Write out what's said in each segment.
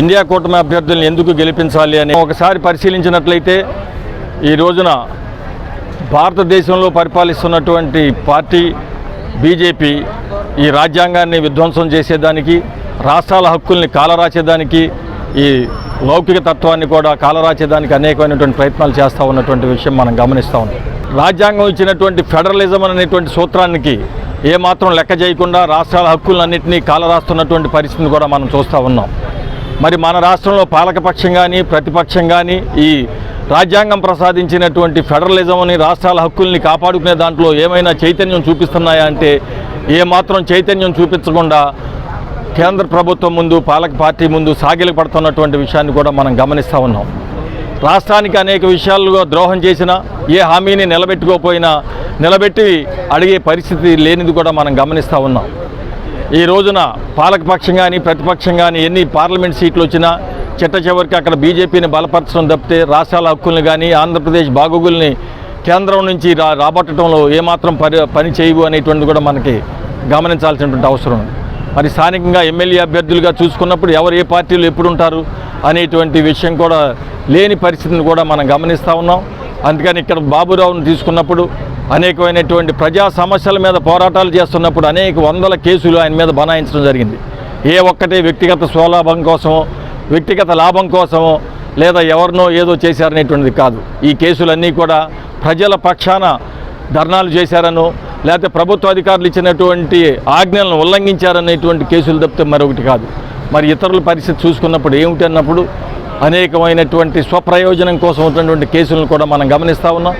India కూటమి అభ్యర్థులను ఎందుకు గెలిపించాలి అని ఒకసారి పరిశీలించినట్లయితే ఈ రోజున భారతదేశంలో పరిపాలిస్తున్నటువంటి పార్టీ బీజేపీ ఈ రాజ్యాంగాన్ని విధ్వంసం చేసేదానికి రాష్ట్రాల హక్కుల్ని కాలరాచేదానికి ఈ లౌకిక తత్వాన్ని కూడా కాలరాచేదానికి అనేకమైనటువంటి ప్రయత్నాలు చేస్తూ ఉన్నటువంటి విషయం మనం గమనిస్తూ ఉన్నాం. రాజ్యాంగం ఇచ్చినటువంటి ఫెడరలిజం అనేటువంటి సూత్రానికి ఏమాత్రం లెక్క చేయకుండా రాష్ట్రాల హక్కులన్నింటినీ కాలరాస్తున్నటువంటి పరిస్థితిని కూడా మనం చూస్తూ ఉన్నాం. మరి మన రాష్ట్రంలో పాలకపక్షం కానీ ప్రతిపక్షం కానీ ఈ రాజ్యాంగం ప్రసాదించినటువంటి ఫెడరలిజంని రాష్ట్రాల హక్కుల్ని కాపాడుకునే దాంట్లో ఏమైనా చైతన్యం చూపిస్తున్నాయా అంటే ఏమాత్రం చైతన్యం చూపించకుండా కేంద్ర ప్రభుత్వం ముందు పాలక పార్టీ ముందు సాగిలి పడుతున్నటువంటి విషయాన్ని కూడా మనం గమనిస్తూ ఉన్నాం. రాష్ట్రానికి అనేక విషయాల్లో ద్రోహం చేసినా ఏ హామీని నిలబెట్టుకోకపోయినా నిలబెట్టి అడిగే పరిస్థితి లేనిది కూడా మనం గమనిస్తూ ఉన్నాం. ఈ రోజున పాలకపక్షం కానీ ప్రతిపక్షం కానీ ఎన్ని పార్లమెంట్ సీట్లు వచ్చినా చిట్ట చివరికి అక్కడ బీజేపీని బలపరచడం తప్పితే రాష్ట్రాల హక్కుల్ని కానీ ఆంధ్రప్రదేశ్ బాగోగుల్ని కేంద్రం నుంచి రా రాబట్టడంలో ఏమాత్రం పని పని చేయవు అనేటువంటిది కూడా మనకి గమనించాల్సినటువంటి అవసరం ఉంది. మరి స్థానికంగా ఎమ్మెల్యే అభ్యర్థులుగా చూసుకున్నప్పుడు ఎవరు ఏ పార్టీలు ఎప్పుడు ఉంటారు అనేటువంటి విషయం కూడా లేని పరిస్థితిని కూడా మనం గమనిస్తూ ఉన్నాం. అందుకని ఇక్కడ బాబురావును తీసుకున్నప్పుడు అనేకమైనటువంటి ప్రజా సమస్యల మీద పోరాటాలు చేస్తున్నప్పుడు అనేక వందల కేసులు ఆయన మీద బనాయించడం జరిగింది. ఏ ఒక్కటే వ్యక్తిగత స్వలాభం కోసమో వ్యక్తిగత లాభం కోసమో లేదా ఎవరినో ఏదో చేశారనేటువంటిది కాదు. ఈ కేసులన్నీ కూడా ప్రజల పక్షాన ధర్నాలు చేశారనో లేకపోతే ప్రభుత్వ అధికారులు ఇచ్చినటువంటి ఆజ్ఞలను ఉల్లంఘించారనేటువంటి కేసులు తప్పితే మరొకటి కాదు. మరి ఇతరుల పరిస్థితి చూసుకున్నప్పుడు ఏమిటి అన్నప్పుడు అనేకమైనటువంటి స్వప్రయోజనం కోసం ఉన్నటువంటి కేసులను కూడా మనం గమనిస్తూ ఉన్నాం.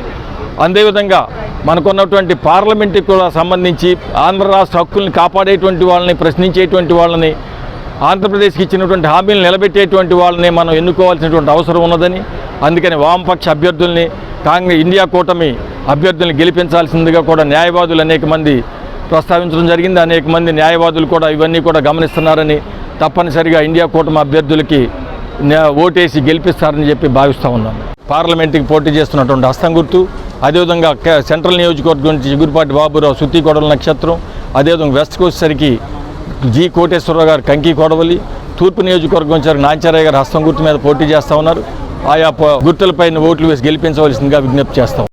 అదేవిధంగా మనకున్నటువంటి పార్లమెంట్కి కూడా సంబంధించి ఆంధ్ర రాష్ట్ర హక్కుల్ని కాపాడేటువంటి వాళ్ళని ప్రశ్నించేటువంటి వాళ్ళని ఆంధ్రప్రదేశ్కి ఇచ్చినటువంటి హామీలు నిలబెట్టేటువంటి వాళ్ళని మనం ఎన్నుకోవాల్సినటువంటి అవసరం ఉన్నదని అందుకని వామపక్ష అభ్యర్థుల్ని కాంగ్రెస్ ఇండియా కూటమి అభ్యర్థుల్ని గెలిపించాల్సిందిగా కూడా న్యాయవాదులు అనేక మంది ప్రస్తావించడం జరిగింది. అనేక మంది న్యాయవాదులు కూడా ఇవన్నీ కూడా గమనిస్తున్నారని తప్పనిసరిగా ఇండియా కూటమి అభ్యర్థులకి ఓటేసి గెలిపిస్తారని చెప్పి భావిస్తూ ఉన్నాను పార్లమెంట్కి పోటీ చేస్తున్నటువంటి హస్తం గుర్తు అదేవిధంగా సెంట్రల్ నియోజకవర్గం నుంచి చిగురుపాటి బాబురావు సుత్తి కొడల నక్షత్రం అదేవిధంగా వెస్ట్కి వచ్చేసరికి జి కోటేశ్వరరావు గారు కంకి కొడవలి తూర్పు నియోజకవర్గం వచ్చారు నాంచారయ్య గారు హస్తం గుర్తు మీద పోటీ చేస్తూ ఉన్నారు. ఆయా గుర్తులపైన ఓట్లు వేసి గెలిపించవలసిందిగా విజ్ఞప్తి చేస్తాం